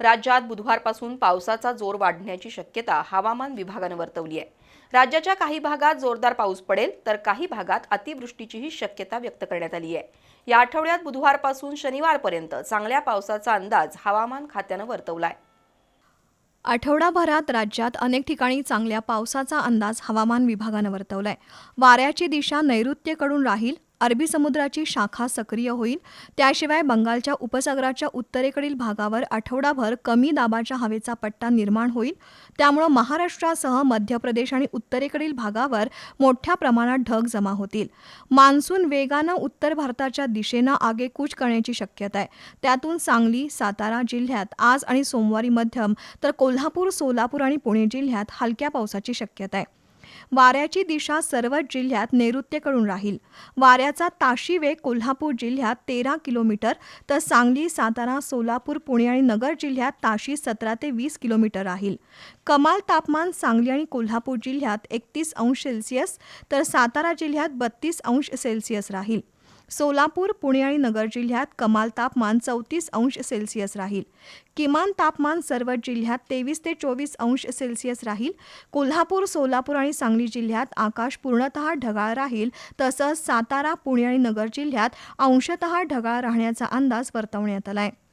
राज्यात बुधवारपासून पावसाचा जोर वाढण्याची शक्यता हवामान विभागानं वर्तवली आहे. राज्याच्या काही भागात जोरदार पाऊस पडेल तर काही भागात अतिवृष्टीचीही शक्यता व्यक्त करण्यात आली आहे. या आठवड्यात बुधवारपासून शनिवारपर्यंत चांगल्या पावसाचा अंदाज हवामान खात्यानं वर्तवला आहे आठवडाभरात राज्यात अनेक ठिकाणी चांगल्या पावसाचा अंदाज हवामान विभागानं वर्तवलाय. वाऱ्याची दिशा नैऋत्येकडून राहील अरबी समुद्राची शाखा सक्रिय होईल. त्याशिवाय बंगालच्या उपसागराच्या उत्तरेकडील भागावर आठवडाभर कमी दाबाच्या हवेचा पट्टा निर्माण होईल. त्यामुळं महाराष्ट्रासह मध्य प्रदेश आणि उत्तरेकडील भागावर मोठ्या प्रमाणात ढग जमा होतील. मान्सून वेगानं उत्तर भारताच्या दिशेनं आगेकूच करण्याची शक्यता आहे. त्यातून सांगली सातारा जिल्ह्यात आज आणि सोमवारी मध्यम तर कोल्हापूर सोलापूर आणि पुणे जिल्ह्यात हलक्या पावसाची शक्यता आहे. वाऱ्याची दिशा सर्वच जिल्ह्यात नैऋत्येकडून राहील. वाऱ्याचा ताशी वेग कोल्हापूर जिल्ह्यात तेरा किलोमीटर तर सांगली सातारा सोलापूर पुणे आणि नगर जिल्ह्यात ताशी सतरा ते वीस किलोमीटर राहील. कमाल तापमान सांगली आणि कोल्हापूर जिल्ह्यात एकतीस अंश सेल्सिअस तर सातारा जिल्ह्यात बत्तीस अंश सेल्सिअस राहील. सोलापूर पुणे आणि नगर जिल्ह्यात कमाल तापमान चौतीस अंश सेल्सिअस राहील. किमान तापमान सर्व जिल्ह्यात तेवीस ते चोवीस अंश सेल्सिअस राहील. कोल्हापूर सोलापूर आणि सांगली जिल्ह्यात आकाश पूर्णतः ढगाळ राहील. तसंच सातारा पुणे आणि नगर जिल्ह्यात अंशतः ढगाळ राहण्याचा अंदाज वर्तवण्यात आला आहे